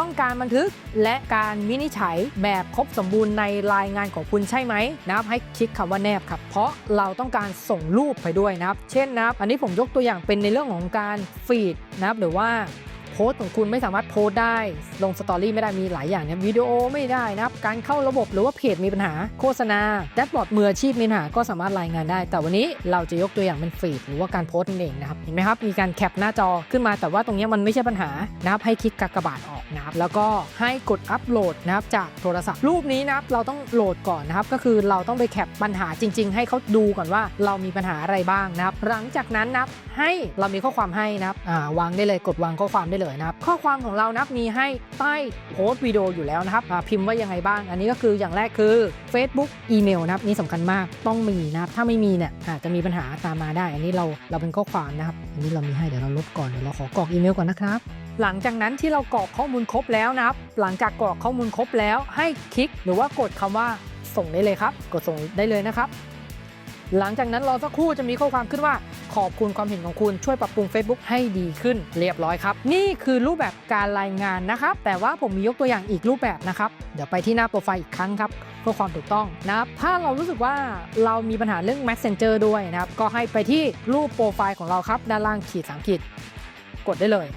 ต้องการบันทึกและการวินิจฉัยแบบครบสมบูรณ์ในรายงานของคุณใช่ไหมนะครับให้คลิกคำว่าแนบครับ เพราะเราต้องการส่งรูปไปด้วยนะครับ เช่นนะครับ อันนี้ผมยกตัวอย่างเป็นในเรื่องของการฟีดนะครับหรือว่า โพสต์ของคุณไม่สามารถโพสต์ได้ ลงสตอรี่ไม่ได้มีหลายอย่างนะครับวิดีโอไม่ได้นะครับ การเข้าระบบหรือว่าเพจมีปัญหาโฆษณาแดชบอร์ดมืออาชีพมีปัญหาก็สามารถรายงานได้ แต่วันนี้เราจะยกตัวอย่างเป็นฟีดหรือว่าการโพสต์นั่นเองนะครับเห็นไหมครับมีการแคปหน้าจอขึ้นมาแต่ว่าตรงนี้มันไม่ใช่ปัญหานะครับให้คลิกกากบาทออกนะครับแล้วก็ให้กดอัปโหลดนะครับจากโทรศัพท์ รูปนี้นะครับเราต้องโหลดก่อนนะครับก็คือเราต้องไปแคปปัญหาจริง ๆ ให้เขาดูก่อนว่าเรามีปัญหาอะไรบ้างนะครับหลังจากนั้นนะครับให้เรามีข้อความให้นะครับวางได้เลยกดวางข้อความได้เลยนะครับ ข้อความของเรานับมีให้ใต้โพสต์วิดีโออยู่แล้วนะครับพิมพ์ว่ายังไงบ้าง อันนี้ก็คืออย่างแรกคือ Facebook อีเมลนะครับนี่สำคัญมากต้องมีนะครับถ้าไม่มีเนี่ยอาจจะมีปัญหาตามมาได้ อันนี้เราเราเป็นข้อความนะครับ อันนี้เรามีให้เดี๋ยวเราลบก่อนเดี๋ยวเราขอกรอกอีเมลก่อนนะครับหลังจากนั้นที่เรากรอกข้อมูลครบแล้วนะครับ หลังจากกรอกข้อมูลครบแล้ว ให้คลิกหรือว่ากดคำว่าส่งได้เลยครับ กดส่งได้เลยนะครับ หลังจากนั้นรอสักครู่จะมีข้อความขึ้นว่า ขอบคุณความเห็นของคุณช่วยปรับปรุง Facebook ให้ดีขึ้นเรียบร้อยครับ นี่คือรูปแบบการรายงานนะครับ แต่ว่าผมมียกตัวอย่างอีกรูปแบบนะครับ เดี๋ยวไปที่หน้าโปรไฟล์อีกครั้งครับเพื่อความถูกต้องนะครับ ถ้าเรารู้สึกว่าเรามีปัญหาเรื่อง Messenger ด้วยนะครับ ก็ให้ไปที่รูปโปรไฟล์ของเราครับ ด้านล่างขีดสามขีด กดได้เลย